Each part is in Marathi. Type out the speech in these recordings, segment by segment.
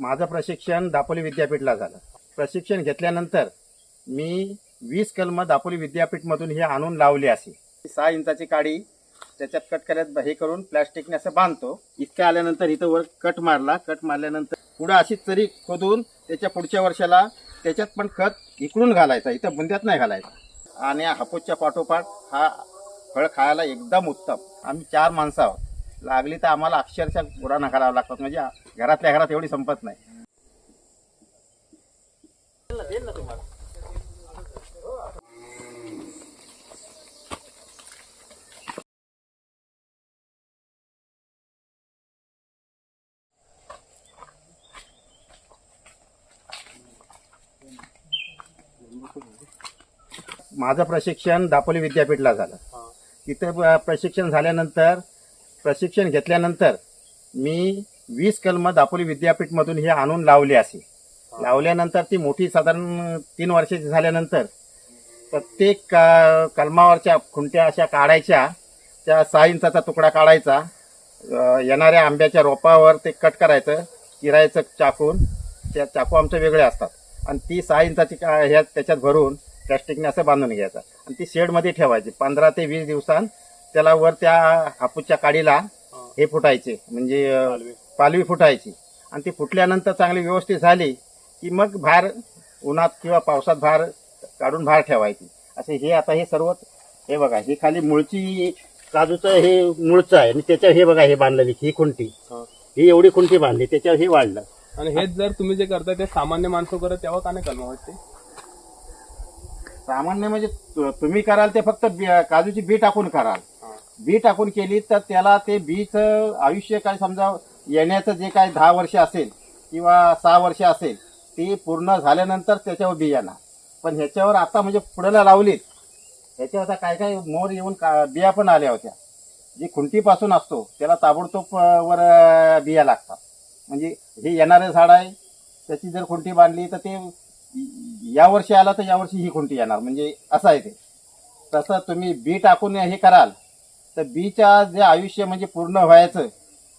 माझं प्रशिक्षण दापोली विद्यापीठला झालं. प्रशिक्षण घेतल्यानंतर मी वीस कलम दापोली विद्यापीठमधून हे आणून लावली असे. सहा इंचाची काडी त्याच्यात कट करत हे करून प्लॅस्टिकने असं बांधतो. इतकं आल्यानंतर इथं वर कट मारला. कट मारल्यानंतर पुढं अशी चरी खोदून त्याच्या पुढच्या वर्षाला त्याच्यात पण खत इकडून घालायचा. इथं बुंद्यात नाही घालायचा. आणि हापूसच्या पाठोपाठ हा फळ खायला एकदम उत्तम. आम्ही चार माणसं आहोत. लागली तर आम्हाला अक्षरशः गुरांना करावा लागतात. म्हणजे घरातल्या घरात एवढी संपत नाही. माझं प्रशिक्षण दापोली विद्यापीठला झालं. तिथे प्रशिक्षण झाल्यानंतर प्रशिक्षण घेतल्यानंतर मी वीस कलम दापोली विद्यापीठमधून हे आणून लावली असे. लावल्यानंतर ती मोठी साधारण तीन वर्षाची झाल्यानंतर प्रत्येक का कलमावरच्या खुंट्या अशा काढायच्या त्या सहा इंचाचा तुकडा काढायचा येणाऱ्या आंब्याच्या रोपावर ते कट करायचं चिरायचं चाकून त्या चाकू आमचे वेगळे असतात. आणि ती सहा इंचाची का- ह्या त्याच्यात भरून प्लॅस्टिकने असं बांधून घ्यायचं. आणि ती शेडमध्ये ठेवायची पंधरा ते वीस दिवसांत त्याला वर त्या हापूसच्या काडीला हे. फुटायचे म्हणजे पालवी. फुटायची. आणि ती फुटल्यानंतर चांगली व्यवस्थित झाली की मग बाहेर उन्हात किंवा पावसात बाहेर काढून बाहेर ठेवायची. असे हे आता हे सर्व हे बघा ही खाली मुळची काजूचं हे मुळचं आहे आणि त्याच्यावर हे बघा हे बांधलेली ही खुंटी. ही. एवढी खुंटी बांधली त्याच्यावर हे वाढलं. आणि हेच जर तुम्ही जे करताय ते सामान्य माणसं करत तेव्हा का नाही कलम वाटते? सामान्य म्हणजे तु- तुम्ही कराल ते फक्त बी- काजूची बी टाकून कराल. बी टाकून केली तर त्याला ते बीचं आयुष्य काय समजा येण्याचं जे काय दहा वर्ष असेल किंवा सहा वर्ष असेल ती पूर्ण झाल्यानंतर त्याच्यावर बी येणार. पण ह्याच्यावर आता म्हणजे पुढेला लावलीत ह्याच्यावर आता काय काय मोर येऊन का बिया पण आल्या होत्या. जी खुंटीपासून असतो त्याला ताबडतोब वर बिया लागतात. म्हणजे हे येणारे झाड आहे त्याची जर खुंटी बांधली तर ते या वर्षी आला तर यावर्षी ही खुंटी येणार. म्हणजे असं आहे ते. तसं तुम्ही बी टाकून हे कराल तर बीच्या जे आयुष्य म्हणजे पूर्ण व्हायचं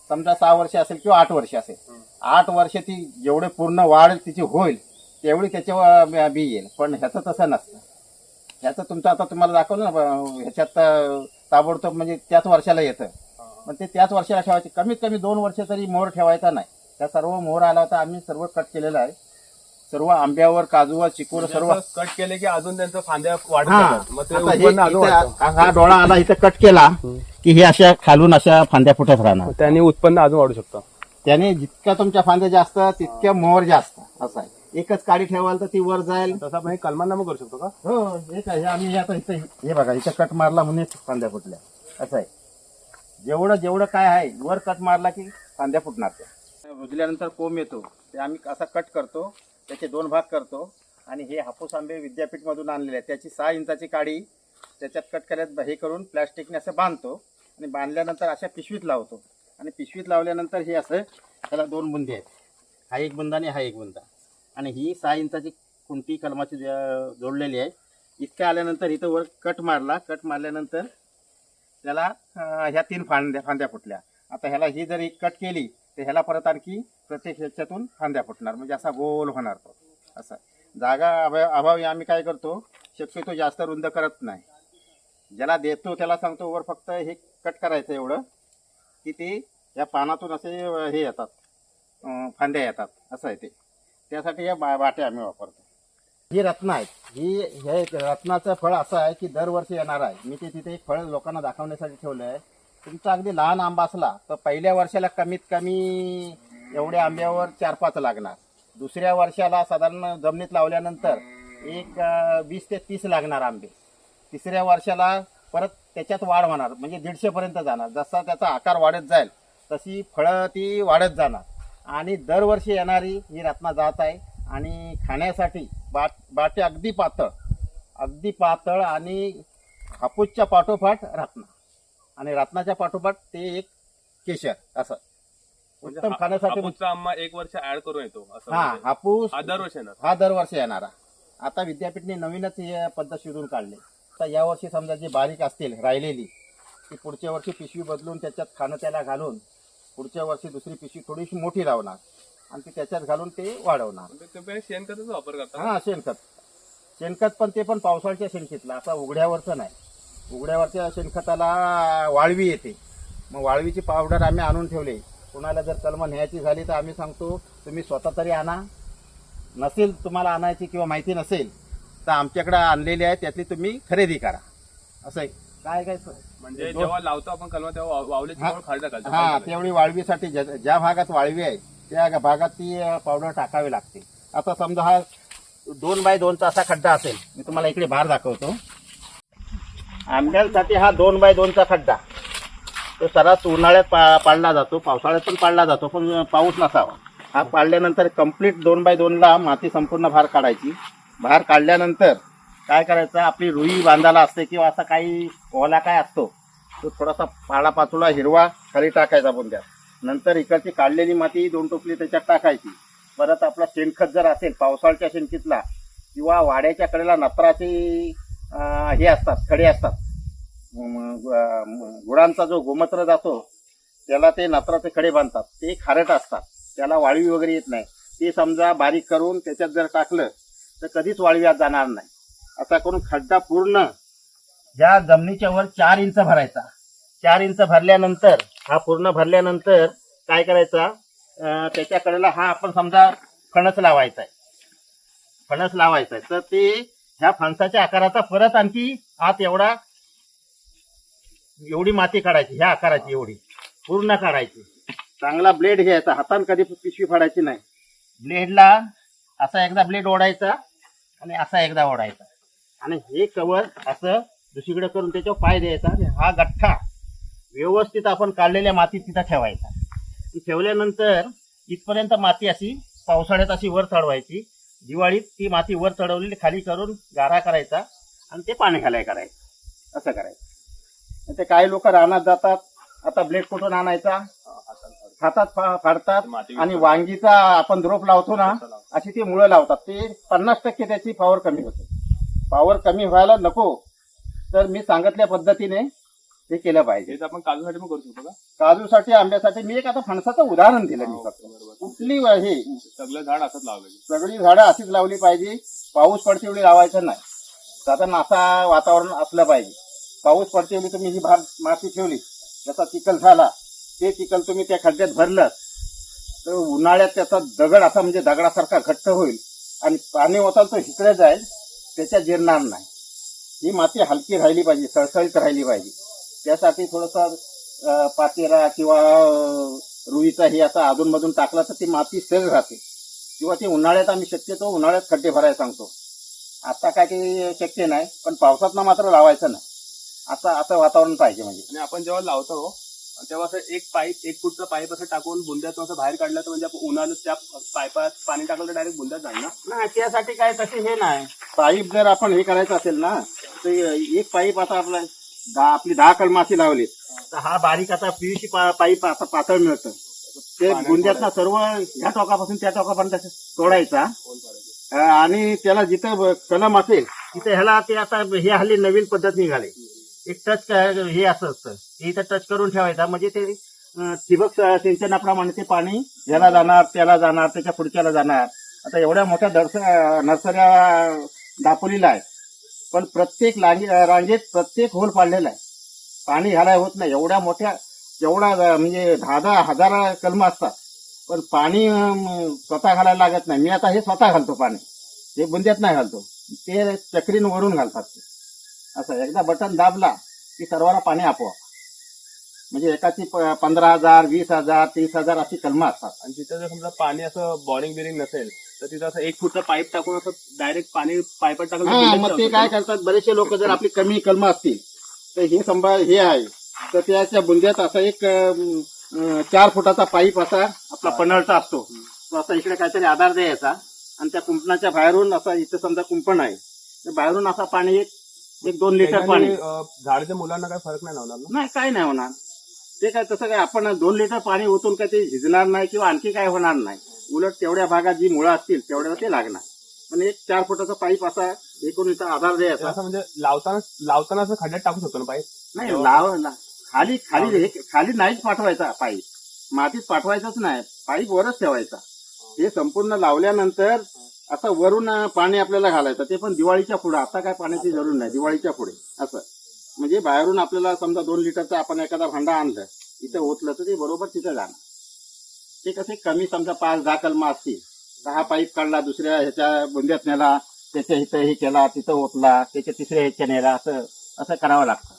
समजा सहा वर्ष असेल किंवा आठ वर्ष असेल आठ वर्ष ती जेवढे पूर्ण वाढ तिची होईल तेवढी त्याच्यावर बी येईल. पण ह्याचं तसं नसतं. ह्याचं तुमचं आता तुम्हाला दाखवलं ना ह्याच्यात ताबडतोब म्हणजे त्याच वर्षाला येतं. पण ते त्याच वर्षाला ठेवायचे. कमीत कमी दोन वर्ष तरी मोहर ठेवायचा नाही. त्या सर्व मोहर आला होता आम्ही सर्व कट केलेलं आहे. सर्व आंब्यावर काजूवर चिकूर सर्व कट केले की अजून त्यांचं फांद्या हा. जातात. मग ते आता हे उत्पन्न अजून इथं वाढतं. हा डोळा आला इथं कट केला की हे अशा खालून अशा फांद्या फुटत राहणार. त्याने उत्पन्न अजून वाढू शकतं. त्याने जितक्या तुमच्या फांद्या जास्त तितक्या मोहर जास्त. असं आहे. एकच काडी ठेवाल तर ती वर जाईल. तसं आपण हे कलमांना मग करू शकतो का? हो हे काय हे आम्ही आता इथं हे बघा इथं कट मारला म्हणून फांद्या फुटल्या. असं आहे. जेवढं जेवढं काय आहे वर कट मारला की फांद्या फुटणार त्या. रुजल्यानंतर कोंब येतो. ते आम्ही असा कट करतो. त्याचे दोन भाग करतो. आणि हे हापूस आंबे विद्यापीठमधून आणलेले आहे त्याची सहा इंचाची काडी त्याच्यात कट करत हे करून प्लॅस्टिकने असं बांधतो आणि बांधल्यानंतर अशा पिशवीत लावतो. आणि पिशवीत लावल्यानंतर हे असं त्याला दोन बुंदी आहेत. हा एक बुंदा आणि हा एक बुंदा. आणि ही सहा इंचाची कुंटी कलमाची जोडलेली आहे इतक्या आल्यानंतर इथं वर कट मारला. कट मारल्यानंतर त्याला ह्या तीन फांद्या फांद्या फुटल्या. आता ह्याला ही जर एक कट केली तर ह्याला परत आणखी प्रत्येक ह्याच्यातून फांद्या फुटणार म्हणजे असा गोल होणार तो. असा. जागा अभाव अभावी आम्ही काय करतो शक्यतो जास्त रुंद करत नाही. ज्याला देतो त्याला सांगतो वर फक्त हे कट करायचं एवढं की ते या पानातून असे हे येतात फांद्या येतात. असं आहे ते. त्यासाठी या बा बाट्या आम्ही वापरतो. ही रत्न आहेत. ही हे रत्नाचं फळ असं आहे की दरवर्षी येणार आहे. मी ते तिथे एक फळ लोकांना दाखवण्यासाठी ठेवलं आहे तुमचा अगदी लहान आंबा असला तर पहिल्या वर्षाला कमीत कमी एवढ्या आंब्यावर चार पाच लागणार. दुसऱ्या वर्षाला साधारण जमिनीत लावल्यानंतर एक वीस ते तीस लागणार आंबे. तिसऱ्या वर्षाला परत त्याच्यात वाढ होणार म्हणजे दीडशेपर्यंत जाणार. जसा त्याचा आकार वाढत जाईल तशी फळं ती वाढत जाणार. आणि दरवर्षी येणारी ही रत्ना जात आहे. आणि खाण्यासाठी बाट बाटे अगदी पातळ अगदी पातळ आणि हापूसच्या पाठोपाठ रत्ना. आणि रत्नाच्या पाठोपाठ ते एक केशर असं. उत्तम खाण्यासाठी हापूसचा आंबा एक वर्ष ऍड करून येतो असं हा म्हणजे. हापूस हा दरवर्षी येणार. हा दरवर्षी येणारा. आता विद्यापीठने नवीनच ही पद्धत शोधून काढली. तर यावर्षी समजा जी बारीक असतील राहिलेली ती पुढच्या वर्षी पिशवी बदलून त्याच्यात खाणं त्याला घालून पुढच्या वर्षी दुसरी पिशवी थोडीशी मोठी लावणार आणि ते त्याच्यात घालून ते वाढवणार. म्हणजे तुम्ही शेणखताचा वापर करता हा शेणखत. शेणखत पण ते पण पावसाळ्याच्या शेणखतला. आता उघड्यावरचं नाही. उघड्यावरच्या शेणखताला वाळवी येते. मग वाळवीची पावडर आम्ही आणून ठेवली. कुणाला जर कलम न्यायची झाली तर आम्ही सांगतो तुम्ही स्वतः तरी आणा. नसेल तुम्हाला आणायची किंवा माहिती नसेल तर आमच्याकडे आणलेली आहे त्यातली तुम्ही खरेदी करा. असं आहे काय काय म्हणजे जेव्हा लावतो आपण कलमा तेव्हा वा- वावल्याची हा. हा तेवढी वाळवीसाठी ज्या भागात वाळवी आहे त्या भागात ती पावडर टाकावी लागते. आता समजा हा दोन बाय दोनचा असा खड्डा असेल मी तुम्हाला इकडे बाहेर दाखवतो. आंब्यांसाठी हा दोन बाय दोनचा खड्डा. तो सर्रास उन्हाळ्यात पा पाडला जातो पावसाळ्यात पण पाडला जातो पण पाऊस नसावा. हा पाडल्यानंतर कंप्लीट दोन बाय दोनला माती संपूर्ण बाहेर काढायची. बाहेर काढल्यानंतर काय करायचं आपली रुई बांधायला असते किंवा असा काही ओला काय असतो तो थोडासा पाळा पाचोळा हिरवा खाली टाकायचा बुंद्यात नंतर इकडची काढलेली माती दोन टोपली त्याच्यात टाकायची. परत आपला शेणखत जर असेल पावसाळ्याच्या शेणखीतला किंवा वाड्याच्या कडेला नत्राचे हे असतात खडे असतात गुळांचा जो गोमूत्र जातो त्याला ते नत्राचे खडे बांधतात. ते खारट असतात. त्याला वाळवी वगैरे येत नाही. ते समजा बारीक करून त्याच्यात जर टाकलं तर कधीच वाळवी आत जाणार नाही. असा करून खड्डा पूर्ण या जमिनीच्या वर चार इंच भरायचा. चार इंच भरल्यानंतर हा पूर्ण भरल्यानंतर काय करायचा? त्याच्याकडेला हा आपण समजा फणस लावायचा आहे. फणस लावायचा आहे. तर ते ह्या फणसाच्या आकाराचा परत आणखी आत एवढा एवढी माती काढायची ह्या आकाराची एवढी. पूर्ण काढायची. चांगला ब्लेड घ्यायचा हाताने कधी पिशवी फाडायची नाही. ब्लेडला असा एकदा ब्लेड ओढायचा आणि असा एकदा ओढायचा. आणि हे कवर असं दुसरीकडे करून त्याच्यावर पाय द्यायचा आणि हा गठ्ठा व्यवस्थित आपण काढलेल्या मातीत तिथं ठेवायचा. ती ठेवल्यानंतर इथपर्यंत माती अशी पावसाळ्यात अशी वर चढवायची. दिवाळीत ती माती वर चढवलेली खाली करून गारा करायचा आणि ते पाणी घालाय करायचं. असं करायचं. ते काही लोक रानात जातात. आता ब्लेड कुठून आणायचा? हातात फाडतात. आणि वांगीचा आपण रोप लावतो ना अशी ती मुळं लावतात. ते पन्नास टक्के त्याची पॉवर कमी होते. पॉवर कमी व्हायला नको. तर मी सांगितल्या पद्धतीने हे केलं पाहिजे. आपण काजूसाठी करू शकतो का? काजूसाठी आंब्यासाठी मी एक आता फणसाचं उदाहरण दिलं मी फक्त. बरोबर. कुठली हे? सगळं झाड असंच लावलं सगळी झाडं अशीच लावली पाहिजे. पाऊस पडते वेळी लावायचं नाही. साधारण असा वातावरण असलं पाहिजे. पाऊस पडते तुम्ही ही भार माती ठेवली. जसा चिखल झाला ते चिखल तुम्ही त्या खड्ड्यात भरलं. तर उन्हाळ्यात त्याचा दगड असा म्हणजे दगडासारखा घट्ट होईल आणि पाणी ओताल तो हिकडे जाईल त्याच्यात जिरणार नाही. ही माती हलकी राहिली पाहिजे सळसळीत राहिली पाहिजे. त्यासाठी थोडंसं पातेरा किंवा रुईचा हे असा अधूनमधून टाकला तर ती माती सैल राहते. किंवा ती उन्हाळ्यात आम्ही शक्यतो उन्हाळ्यात खड्डे भरायला सांगतो. आता काय ते शक्य नाही पण पावसात मात्र लावायचं नाही. असं असं वातावरण पाहिजे म्हणजे. आणि आपण जेव्हा लावतो तेव्हा असं एक पाईप एक फूटचा पाईप असं टाकून बुंद्यातून असं बाहेर काढलं तर म्हणजे आपण उन्हाळ्यात त्या पाईपात पाणी टाकलं तर डायरेक्ट बुंद्यात जाईल ना? नाही त्यासाठी काय तसे हे नाही. पाईप जर आपण हे करायचं असेल ना तर एक पाईप आता आपला दहा आपली दहा कलमाची लावली. तर हा बारीक आता पीयूसी पाईप असा पातळ मिळतं. ते गुंज्यात सर्व ह्या टोकापासून त्या टोकापर्यंत तोडायचा आणि त्याला जिथं कलम असेल तिथे ह्याला ते आता हे हल्ली नवीन पद्धत निघाले. एक टच हे असं असतं. ते इथं टच करून ठेवायचा. म्हणजे ते ठिबक सिंचनाप्रमाणे ते पाणी याला जाणार त्याला जाणार त्याच्या पुढच्याला जाणार. आता एवढ्या मोठ्या दर्श नर्सऱ्या दापोलीला आहे पण प्रत्येक लांगे रांगेत प्रत्येक होल पाडलेला आहे. पाणी घालाय होत नाही. एवढ्या मोठ्या एवढा म्हणजे दहा दहा हजार कलम असतात. पण पाणी स्वतः घालायला लागत नाही. मी आता हे स्वतः घालतो पाणी. हे बुंद्यात नाही घालतो. ते चक्रीन वरून घालतात ते. असं एकदा बटन दाबला की सर्वांना पाणी आपोआप. म्हणजे एकाची पंधरा हजार वीस हजार तीस हजार अशी कलमं असतात. आणि तिथं जर समजा पाणी असं बॉरिंग बिरिंग नसेल तर तिथं असं एक फूटचा पाईप टाकून असं डायरेक्ट पाणी पाईपात बुंद्यात मग ते काय. करतात बरेचसे लोक जर आपली कमी कलमं असतील तर हे संभा हे आहे. तर त्याच्या बुंद्यात असा एक चार फुटाचा पाईप असा आपला पनळचा असतो. तो असा इकडे काहीतरी आधार द्यायचा आणि त्या कुंपणाच्या बाहेरून असा इथं समजा कुंपण आहे. तर बाहेरून असा पाणी एक एक दोन लिटर पाणी. झाडाच्या मुलांना काय फरक नाही लावणार ना? नाही काय नाही होणार. ते काय तसं काय आपण दोन लिटर पाणी ओतून काय ते झिजणार नाही किंवा आणखी काय होणार नाही. उलट तेवढ्या भागात जी मुळं असतील तेवढ्या ते लागणार. पण एक चार फुटाचा पाईप असा करून इथं आधार तर द्यायचा असं म्हणजे लावताना लावताना असं खड्ड्यात टाकू शकतो ना पाईप? नाही लाव ला- खाली खाली हे- खाली नाहीच पाठवायचा पाईप. मातीत पाठवायचाच नाही. पाईप वरच ठेवायचा. हे संपूर्ण लावल्यानंतर असं वरून पाणी आपल्याला घालायचं ते पण दिवाळीच्या पुढे. आता काय पाण्याची जरूर नाही दिवाळीच्या पुढे. असं. म्हणजे बाहेरून आपल्याला समजा दोन लिटरचं आपण एखादा भांडा आणलं इथं ओतलं तर ते बरोबर तिथं जाणार. ते कसे कमी समजा पाच दहा कलमा असतील. दहा पाईप काढला दुसऱ्या ह्याच्या बुंद्यात नेला त्याच्या इथं हे केला तिथं ओतला त्याच्या तिसऱ्या ह्याच्या नेला असं असं करावं लागतं.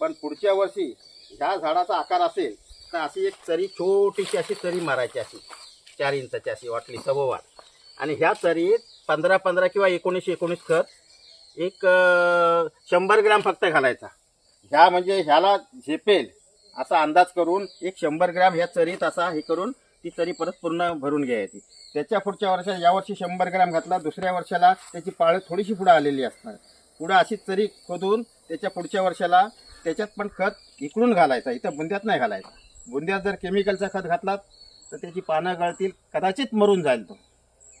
पण पुढच्या वर्षी ह्या झाडाचा आकार असेल तर अशी एक चरी छोटीशी अशी चरी मारायची अशी. चार इंचाची अशी वाटली सव्वार आणि ह्या चरीत पंधरा पंधरा किंवा एकोणीस एकोणीस खत एक शंभर ग्रॅम फक्त घालायचा. ह्या म्हणजे ह्याला झेपेल असा अंदाज करून एक शंभर ग्रॅम ह्या चरीत असा हे करून ती चरी परत पूर्ण भरून घ्यायची. त्याच्या पुढच्या वर्षाला यावर्षी शंभर ग्रॅम घातला दुसऱ्या वर्षाला त्याची पाळं थोडीशी पुढं आलेली असणार. पुढं अशी चरी खोदून त्याच्या पुढच्या वर्षाला त्याच्यात पण खत इकडून घालायचा इथं बुंद्यात नाही घालायचा. बुंद्यात जर केमिकलचा खत घातलात तर त्याची पानं गळतील कदाचित मरून जाईल तो.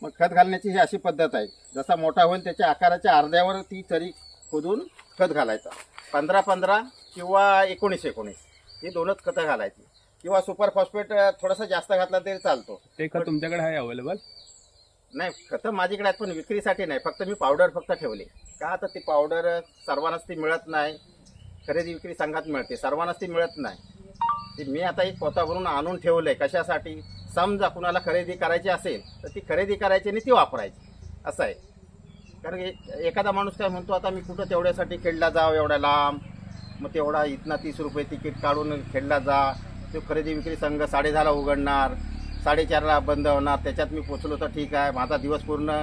मग खत घालण्याची ही अशी पद्धत आहे. जसा मोठा होईल त्याच्या आकाराच्या अर्ध्यावर ती चरी खोदून खत घालायचा. पंधरा पंधरा किंवा एकोणीस एकोणीस ही दोनच खतं घालायची. किंवा सुपर फॉस्फेट थोडासा जास्त घातला तरी चालतो. ते खत तुमच्याकडे आहे अवेलेबल नाही खतं माझ्याकडे आहेत पण विक्रीसाठी नाही. फक्त मी पावडर फक्त ठेवली. का आता ती पावडर सर्वांनाच ती मिळत नाही? खरेदी विक्री संघात मिळते. सर्वांनाच ती मिळत नाही. ती मी आता एक पोतावरून आणून ठेवलंय. कशासाठी? समजा कुणाला खरेदी करायची असेल तर ती खरेदी करायची आणि ती वापरायची. असं आहे. कारण एखादा माणूस काय म्हणतो आता मी कुठं तेवढ्यासाठी खेळला जाव एवढ्या लांब. मग तेवढा इथना तीस रुपये तिकीट काढून खेळला जा. तो खरेदी विक्री संघ साडेदहाला उघडणार साडेचारला बंद होणार त्याच्यात मी पोचलो तर ठीक आहे. माझा दिवस पूर्ण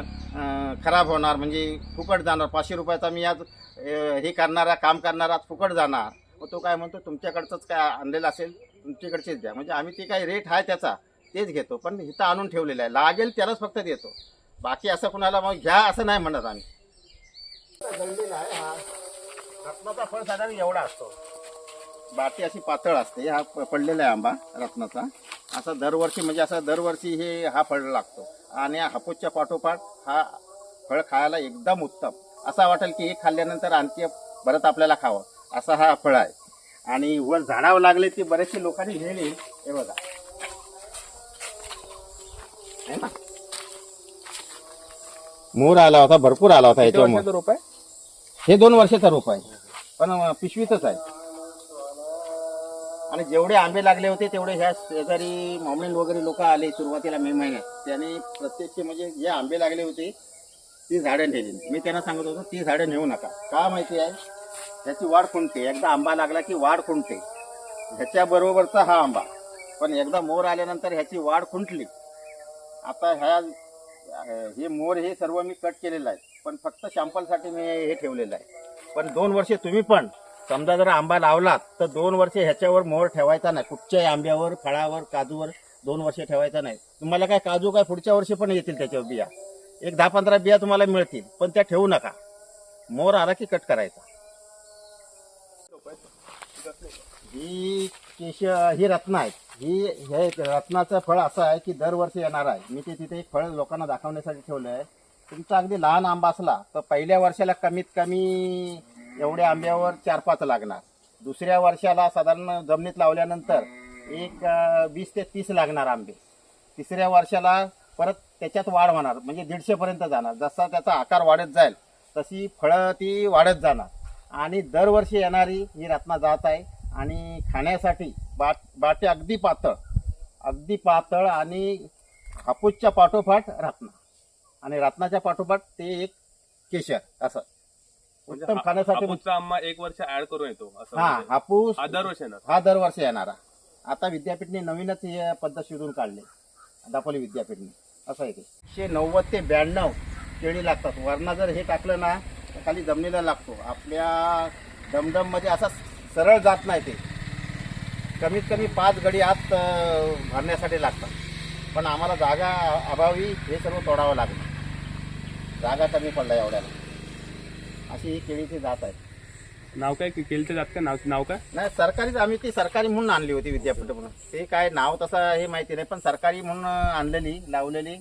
खराब होणार. म्हणजे फुकट जाणार. पाचशे रुपयाचा मी आज हे करणारा काम करणारा आज फुकट जाणार. मग तो काय म्हणतो तुमच्याकडचंच काय आणलेलं असेल तुमच्याकडचेच द्या. म्हणजे आम्ही ते काय रेट आहे त्याचा. तेच घेतो पण इथं आणून ठेवलेलं आहे. लागेल त्यालाच फक्त देतो. बाकी असं कुणाला मग घ्या असं नाही म्हणत आम्ही. आहे हा. रत्नाचा फळ साधारण एवढा असतो. बाटी अशी पातळ असते. हा प- पडलेला आहे आंबा रत्नाचा. असा दरवर्षी म्हणजे असा दरवर्षी हे हा फळ लागतो. आणि हा हापूसच्या पाठोपाठ हा फळ खायला एकदम उत्तम. असा वाटेल की एक खाल्ल्यानंतर आणखी परत आपल्याला खावं. असा हा फळ आहे. आणि वर झाडावर लागले ते बरेचसे लोकांनी घेणे हे बघा. है ना? मोर आला होता भरपूर आला होता याच्यावर रोप आहे? हे दोन वर्षाचा रोप आहे पण अं, पिशवीतच आहे. आणि जेवढे आंबे लागले होते तेवढे ह्या शेजारी मॉमेंट वगैरे लोक आले सुरुवातीला मे महिन्यात. त्याने प्रत्येक म्हणजे जे आंबे लागले होते ती झाडं नेली. मी त्यांना सांगत होतो ती झाडं नेऊ नका. का माहिती आहे? ह्याची वाढ खुंटते एकदा आंबा लागला की वाढ खुंटते ह्याच्या बरोबरचा हा आंबा. पण एकदा मोर आल्यानंतर ह्याची वाढ खुंटली आता ह्या हे मोर हे सर्व मी कट केलेलं आहे. पण फक्त शॅम्पलसाठी मी हे ठेवलेलं आहे. पण दोन वर्षे तुम्ही पण समजा जर आंबा लावलात तर दोन वर्षे ह्याच्यावर मोर ठेवायचा नाही. कुठच्याही आंब्यावर फळावर काजूवर दोन वर्षे ठेवायचा नाही. तुम्हाला काय काजू काय पुढच्या वर्षी पण येतील त्याच्यावर बिया. एक दहा पंधरा बिया तुम्हाला मिळतील पण त्या ठेवू नका. मोर आला की कट करायचा. ही केश ही रत्न आहेत. ही हे रत्नाचं फळ असं आहे की दरवर्षी येणार आहे. मी ते तिथे एक फळ लोकांना दाखवण्यासाठी ठेवलं आहे तुमचा अगदी लहान आंबा असला तर पहिल्या वर्षाला कमीत कमी एवढ्या आंब्यावर चार पाच लागणार. दुसऱ्या वर्षाला साधारण जमिनीत लावल्यानंतर एक वीस ते तीस लागणार आंबे. तिसऱ्या वर्षाला परत त्याच्यात वाढ होणार म्हणजे दीडशेपर्यंत जाणार. जसा त्याचा आकार वाढत जाईल तशी फळं ती वाढत जाणार. आणि दरवर्षी येणारी ही रत्ना जात आहे. आणि खाण्यासाठी बाट बाटे अगदी पातळ अगदी पातळ आणि हापूसच्या पाठोपाठ रत्ना. आणि रत्नाच्या पाठोपाठ ते एक केशर असं. उत्तम खाण्यासाठी हापूसचा आंबा एक वर्ष ऍड करून येतो असं हा म्हणजे. हापूस हा दरवर्षी येणार. हा दरवर्षी येणारा. आता विद्यापीठने नवीनच ही पद्धत शोधून काढली. दापोली विद्यापीठने. असं आहे ते. एकशे नव्वद ते ब्याण्णव केळी लागतात. वरनं जर हे टाकलं ना तर खाली जमिनीला लागतो. आपल्या दमदममध्ये असा सरळ जात नाही ते. कमीत कमी पाच गडी आत भरण्यासाठी लागतात. पण आम्हाला जागा अभावी हे सर्व तोडावं लागलं जागा कमी पडला एवढ्याला अशी ही केळीची जात आहे. नाव काय? केलचं जात का? नाव नाव काय? नाही सरकारीच आम्ही ती सरकारी म्हणून आणली होती विद्यापीठ म्हणून. ते काय नाव तसं हे माहिती नाही पण सरकारी म्हणून आणलेली लावलेली.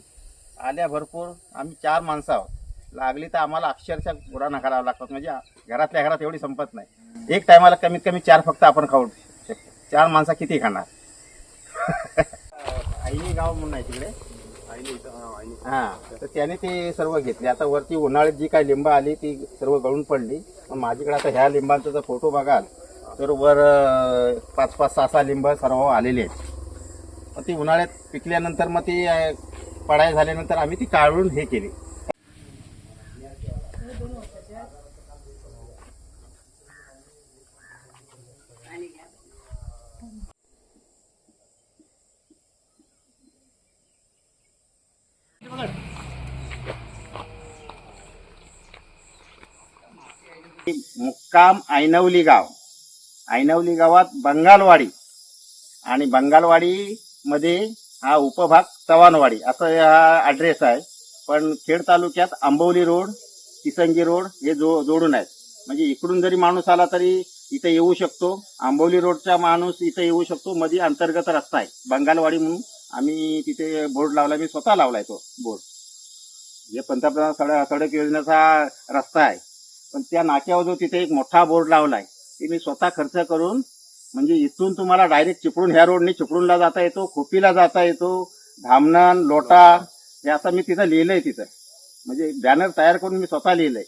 आल्या भरपूर. आम्ही चार माणसं आहोत. लागली तर आम्हाला अक्षरशः गुराणा करावा लागतात. म्हणजे घरातल्या घरात एवढी संपत नाही. एक टायमाला कमीत कमी चार फक्त आपण खाऊ शकतो चार माणसं किती खाणार? आई गाव म्हणून आहे तिकडे. हा तर त्याने ते सर्व घेतले. आता वरती उन्हाळ्यात जी काही लिंब आली ती सर्व गळून पडली. पण माझ्याकडे आता ह्या लिंबांचा जर फोटो बघाल तर वर पाच पाच सहा सहा लिंब सर्व आलेली आहेत. मग ती उन्हाळ्यात पिकल्यानंतर मग ती पडाय झाल्यानंतर आम्ही ती काढून हे केली. मुक्काम ऐनवली गाव. ऐनवली गावात बंगालवाडी. आणि बंगालवाडी मध्ये हा उपभाग चव्हाणवाडी असं हा ॲड्रेस आहे. पण खेड तालुक्यात आंबवली रोड किसंगी रोड हे जो जोडून आहेत. म्हणजे इकडून जरी माणूस आला तरी इथे येऊ शकतो. आंबवली रोडचा माणूस इथे येऊ शकतो. मध्ये अंतर्गत रस्ता आहे. बंगालवाडी म्हणून आम्ही तिथे बोर्ड लावला. मी स्वतः लावलाय तो बोर्ड. हे पंतप्रधान सडक सडक योजनेचा रस्ता आहे. पण त्या नाक्यावर जो तिथे एक मोठा बोर्ड लावलाय ते मी स्वतः खर्च करून म्हणजे इथून तुम्हाला डायरेक्ट चिपळूण ह्या रोडने चिपळूणला जाता येतो खोपीला जाता येतो धामणन लोटा हे असं मी तिथं लिहिलंय तिथं. म्हणजे बॅनर तयार करून मी स्वतः लिहिलंय.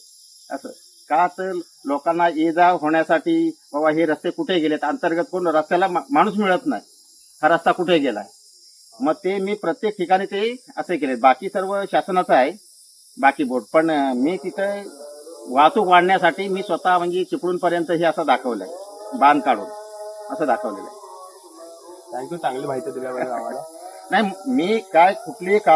असं. का तर लोकांना ये जा होण्यासाठी बाबा हे रस्ते कुठे गेलेत? अंतर्गत कोण रस्त्याला माणूस मिळत नाही. हा रस्ता कुठे गेलाय? मग ते मी प्रत्येक ठिकाणी ते असे केले बाकी सर्व शासनाचं आहे. बाकी बोर्ड. पण मी तिथं वाहतूक वाढण्यासाठी मी स्वतः म्हणजे चिपळूण पर्यंत हे असं दाखवलंय. बांध काढून. असं दाखवलेलं आहे. थँक्यू चांगली माहिती दिल्याबद्दल आम्हाला. नाही मी काय कुठलीही काळ